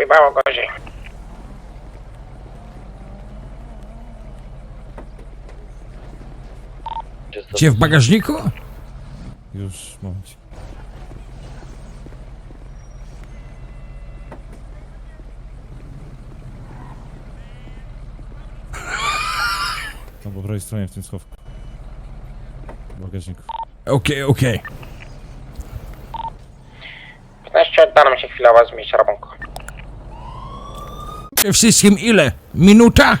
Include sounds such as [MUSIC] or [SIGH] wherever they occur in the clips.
Bywało gorzej. Gdzie w bagażniku? Już, moment. Tam po prawej stronie w tym schowku. W bagażniku. Okej, okej. 15 odda nam się chwilowo zmieść rabunku. Przede Wszystkim ile? Minuta?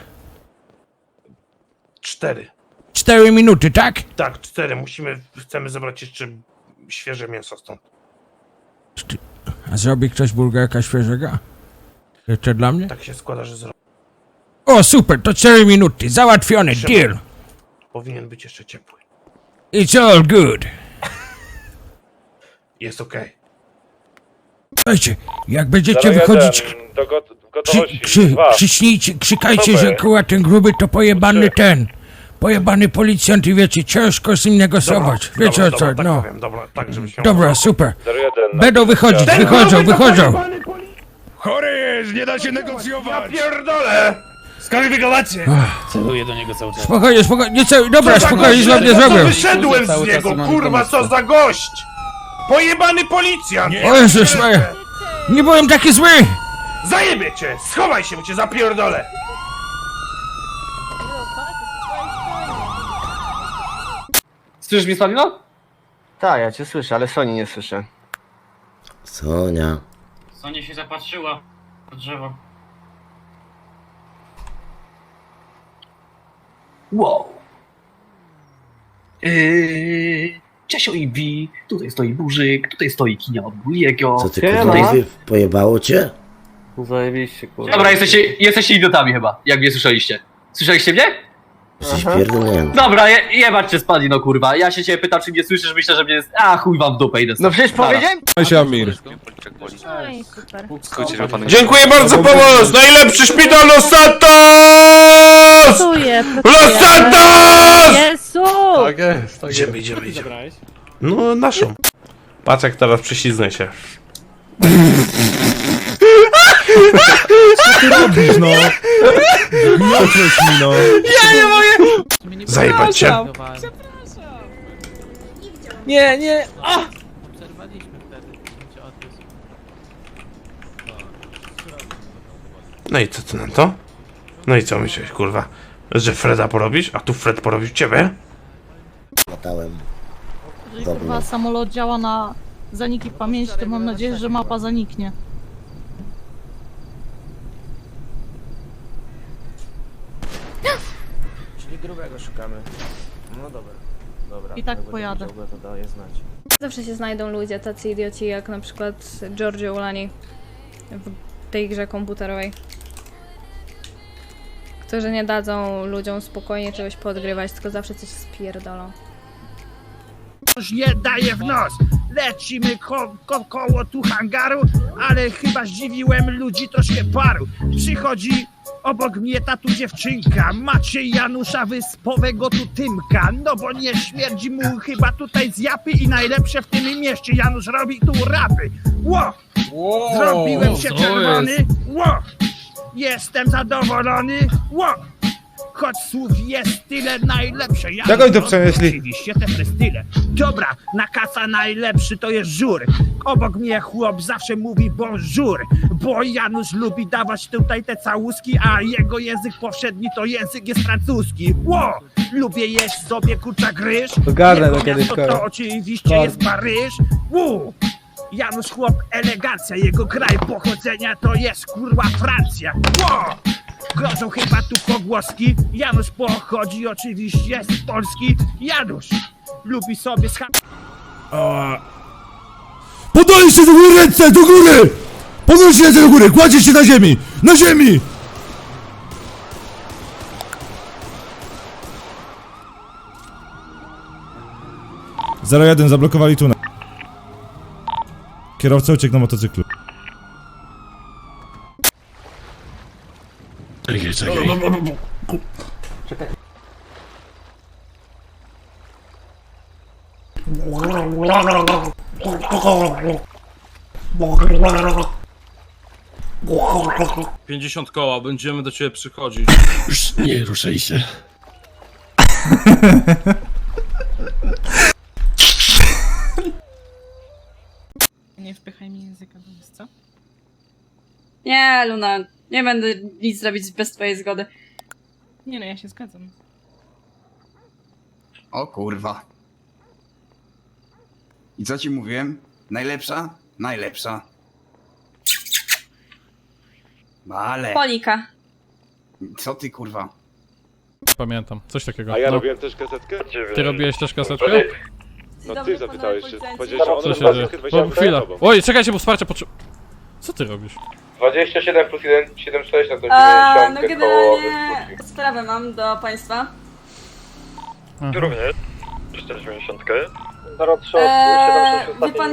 Cztery. Cztery minuty, tak? Tak, cztery. Musimy, chcemy zebrać jeszcze świeże mięso stąd. A zrobi ktoś bulgarka świeżego? Jeszcze dla mnie? Tak się składa, że zro... O, super, to cztery minuty. Załatwiony, Trzymaj. deal. powinien być jeszcze ciepły. It's all good. Jest okej. Słuchajcie, jak będziecie wychodzić, krzy, gotowości. krzy, Dwa. krzycznijcie, krzykajcie, że kurwa ten gruby to pojebany Trzy. ten. Pojebany policjant i wiecie, ciężko z nim negocjować. Wiecie o co, dobra, tak no. powiem, dobra, tak żebyśmy... Dobra, super. 01. Będą wychodzić, wychodzą, wychodzą. Chory jest, nie da się negocjować! Ja pierdolę! Skwalifikowacie! Celuję do niego cały czas. Spokojnie, spokojnie, nie co, dobra, spokojnie, No to zrobię. Wyszedłem Cały z czas niego, kurwa, co za gość! Pojebany policjant! O Jezus Maria. Nie byłem taki zły. Zajebie cię! Schowaj się, bo cię zapierdolę! Słyszysz mnie, Slanino? Tak, ja cię słyszę, ale Sony nie słyszę. Sonia. Sonia się zapatrzyła w drzewo. Wow. Yy, Czesio i Wi, tutaj stoi Burzyk, tutaj stoi Kinia od Buliego. Co ty Siema. kurwa pojebało cię? Zajebiście, kurwa. Dobra, jesteście, jesteście idiotami chyba, jak mnie słyszeliście. Słyszeliście mnie? Jesteś Aha. pierdolnięty. Dobra, je, jebać cię spadli, no kurwa. Ja się ciebie pytam, czy mnie słyszysz, myślę, że mnie jest... A, chuj wam w dupę, idę No stąd. przecież Nara. powiedziałem! Cześć Amir. No i super. Dziękuję bardzo, pomoc! Najlepszy szpital Los Santos! Pracuję, Los Santos! Jezu! Tak jest, tak Idziemy, idziemy, idziemy. No, naszą. Patrz jak teraz prześliznę się. [LAUGHS] Robisz no! Gniotłeś mi no! Zajebać cię. Nie, nie! No i co ty na to? No i co myślisz, kurwa? Że Freda porobisz, a tu Fred porobił ciebie? Latałem. Jeżeli kurwa samolot działa na zaniki pamięci, to mam nadzieję, że mapa zaniknie. Grubego szukamy. No dobra. Dobra. I tak pojadę. to daję znać. Zawsze się znajdą ludzie, tacy idioci jak na przykład Giorgio Ulani w tej grze komputerowej. Którzy nie dadzą ludziom spokojnie czegoś podgrywać, tylko zawsze coś spierdolą. Już nie daje w nos. Lecimy ko ko koło tu hangaru, ale chyba zdziwiłem ludzi troszkę paru. Przychodzi obok mnie ta tu dziewczynka, Maciej Janusza Wyspowego tu Tymka. No bo nie śmierdzi mu chyba tutaj z japy i najlepsze w tym mieście Janusz robi tu rapy. Ło! Zrobiłem się czerwony. Ło! Jestem zadowolony. Ło! Choć słów jest tyle najlepsze. Ja Jak oni to przenieśli? Oczywiście te prestyle. Dobra, na kasa najlepszy to jest żur. Obok mnie chłop zawsze mówi bonjour, bo Janusz lubi dawać tutaj te całuski, a jego język powszedni to język jest francuski. Ło! Lubię jeść sobie kurczak ryż. Ogarnę Jego to kiedyś, miasto to oczywiście jest Paryż. Ło! Janusz chłop elegancja, jego kraj pochodzenia to jest kurwa Francja. Ło! Grożą chyba tu pogłoski. Janusz pochodzi oczywiście z Polski. Janusz lubi sobie scha... Podajcie do góry ręce, do góry! Podnoście ręce do góry, kładzie się na ziemi! Na ziemi! Zero jeden, zablokowali tunel. Kierowca uciekł na motocyklu. 50 koła, będziemy do ciebie przychodzić. Nie ruszaj się. Nie wpychaj mi języka do co? Nie, Luna, nie będę nic zrobić bez twojej zgody. Nie no, ja się zgadzam. O kurwa. I co ci mówiłem? Najlepsza? Najlepsza. Ale, Polika. co ty kurwa? Pamiętam, coś takiego. A ja no. robiłem też kasetkę? Ty robiłeś też kasetkę? No ty zapytałeś się. Co Powiedziałeś, się że dzieje? ona O, chwila. Oj, czekajcie, bo wsparcia potrzebuję. Co ty robisz? 27 plus 1, 76 na to A, no generalnie sprawę mam do państwa. Również. 490. Eee, wie pan,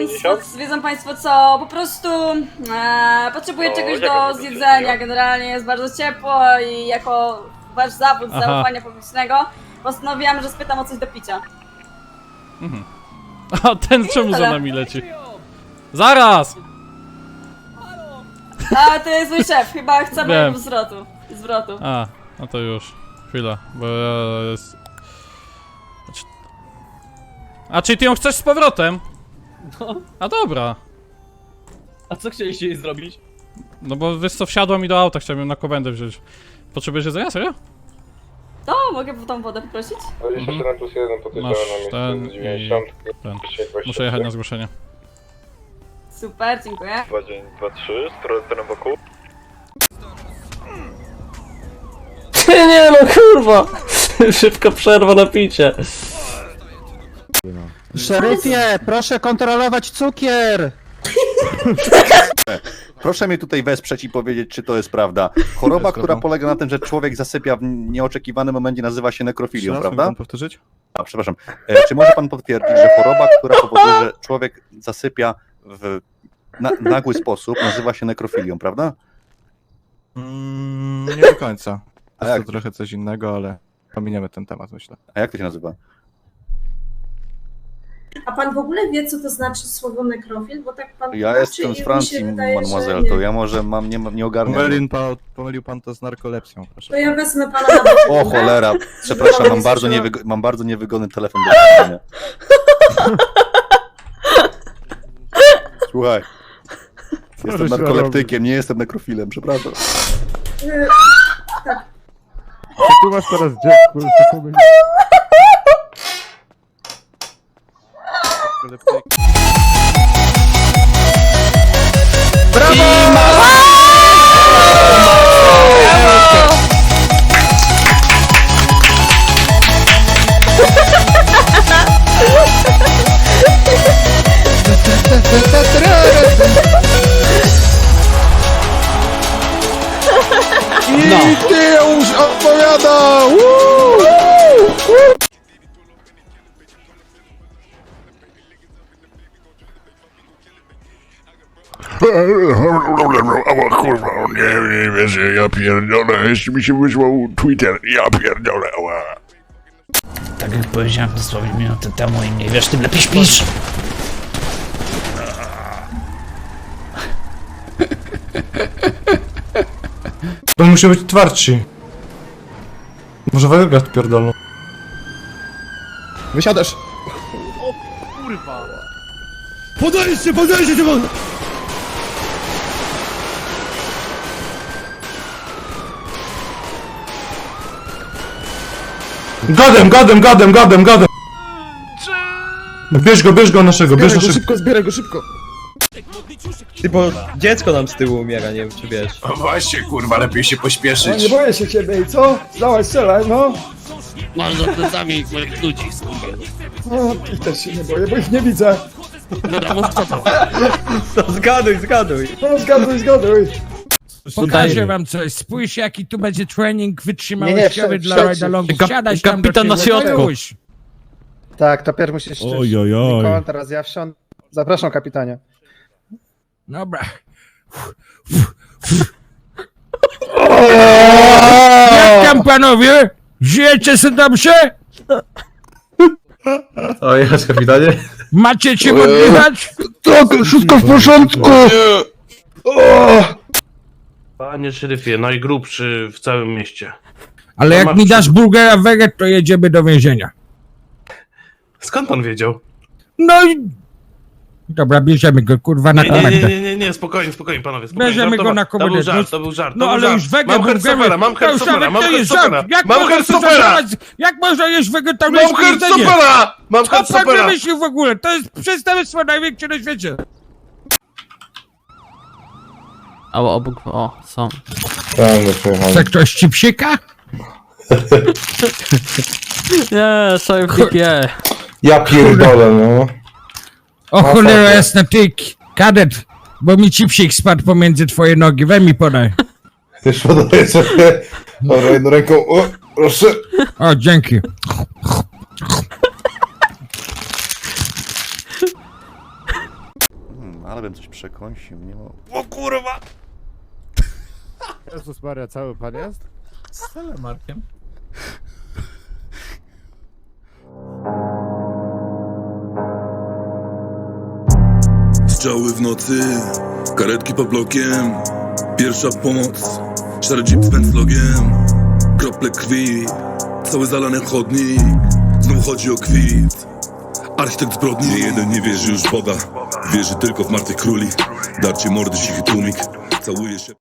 wiedzą państwo co, po prostu eee, potrzebuję O, czegoś do zjedzenia, generalnie jest bardzo ciepło i jako wasz zawód Aha. zaufania publicznego postanowiłam, że spytam o coś do picia. [LAUGHS] A ten czemu za nami leci? Zaraz! A, to jest mój szef, chyba chce Wiem. zwrotu. Zwrotu. A, no to już. Chwila, bo ja jest... Znaczy- A czy ty ją chcesz z powrotem? A dobra. A co chcieliście jej zrobić? No bo wiesz co, wsiadła mi do auta, chciałem ją na komendę wziąć. Potrzebujesz jedzenia, serio? To, mogę tą wodę poprosić? 27 plus 1 to też Masz na ten miejscu i 90. ten. Muszę jechać na zgłoszenie. Super, dziękuję. 2, 2, 3, stronę wokół. Nie no kurwa! [LAUGHS] Szybka przerwa na picie. Szeryfie, proszę kontrolować cukier! [LAUGHS] Proszę mnie tutaj wesprzeć i powiedzieć, czy to jest prawda. Choroba, która polega na tym, że człowiek zasypia w nieoczekiwanym momencie, nazywa się nekrofilią, prawda? powtórzyć? A, przepraszam. E, czy może pan potwierdzić, że choroba, która powoduje, że człowiek zasypia w na, nagły sposób, nazywa się nekrofilią, prawda? Mm, nie do końca. A Jest jak? to trochę coś innego, ale pominiemy ten temat, myślę. A jak to się nazywa? A pan w ogóle wie, co to znaczy słowo nekrofil? Bo tak pan Ja jestem z Francji, mademoiselle, to ja może mam, nie, nie ogarniam. Pomylił pan, pomylił pan to z narkolepsją, proszę. ja wezmę pana na O cholera, przepraszam, mam bardzo, niewygo- mam bardzo niewygodny telefon do czytania. [LAUGHS] Słuchaj. [LAUGHS] Jestem narkoleptykiem, nie jestem nekrofilem, przepraszam. Tu masz teraz dziecko, I ty już odpowiada! O kurwa, nie, nie wierzę, ja pierdolę, jeszcze mi się wysłał Twitter, ja pierdolę, ła. Tak jak powiedziałem dosłownie minutę temu, im nie wiesz, tym lepiej śpisz! On musi być twardszy. Może wygrać pierdolną. Wysiadasz. Podajcie się, podajcie się! Pod... Gadem, gadem, gadem, gadem, gadem! Bierz go, bierz go naszego, bierz naszego. Szybko, zbieraj go, szybko! Ty, bo dziecko nam z tyłu umiera, nie wiem czy wiesz. O właśnie kurwa, lepiej się pośpieszyć. boję się ciebie i co? Dawaj, strzelaj, no! Mam za plecami moich ludzi, O, ich też się nie boję, bo ich nie widzę. Dobra, mów co to. To zgaduj, zgaduj. No, zgaduj, zgaduj! Pokażę wam coś, spójrz jaki tu będzie trening wytrzymałościowy Nie, nie, dla wsiadź- ride-alongów. Kap- Siadaj tam do kapitan na no środku. Tak, to pierw musisz Oj, oj, oj. Teraz ja wsiądę. Zapraszam, kapitanie. Dobra. Jak tam panowie? Żyjecie sobie dobrze? O, jest kapitanie. Macie czym oddychać? Tak, wszystko w porządku! Panie szeryfie, najgrubszy w całym mieście. Ale jak mi dasz burgera weget, to jedziemy do więzienia. Skąd pan wiedział? No i... Dobra, bierzemy go, kurwa, na Nie, nie, nie, komendę. nie, nie, nie, spokojnie, spokojnie, panowie, spokojnie. Bierzemy go żartowa- na To był komendę. żart, to był żart, to No był ale żart. już weget Mam. Hertzopera, mam To nawet mam to żart. Jak mam można Hertzopera! zażalać- Jak można jeść Mam wegetariańskie jedzenie? Mam Co pan wymyślił w ogóle? To jest przestępstwo największe na świecie. A obok, o, są. Chce ktoś cipsika? [LAUGHS] Nie, sobie chipie. Ja pierdolę, no. O cholera jasna, ty, kadet, bo mi cipsik spadł pomiędzy twoje nogi, we mi podaj. Też podaję sobie. Dobra, jedną ręką. O, proszę. O, dzięki. Hmm, ale bym coś przekąsił, nie ma... Jezus Maria, cały pan jest? Z telemarkiem. Strzały w nocy, karetki pod blokiem, pierwsza pomoc, szary jeep z pędzlogiem, krople krwi, cały zalany chodnik, znów chodzi o kwit. Architekt zbrodni, nie jeden nie wierzy już w Boga, wierzy tylko w martwych króli, darcie mordy, cichy tłumik, całuje się...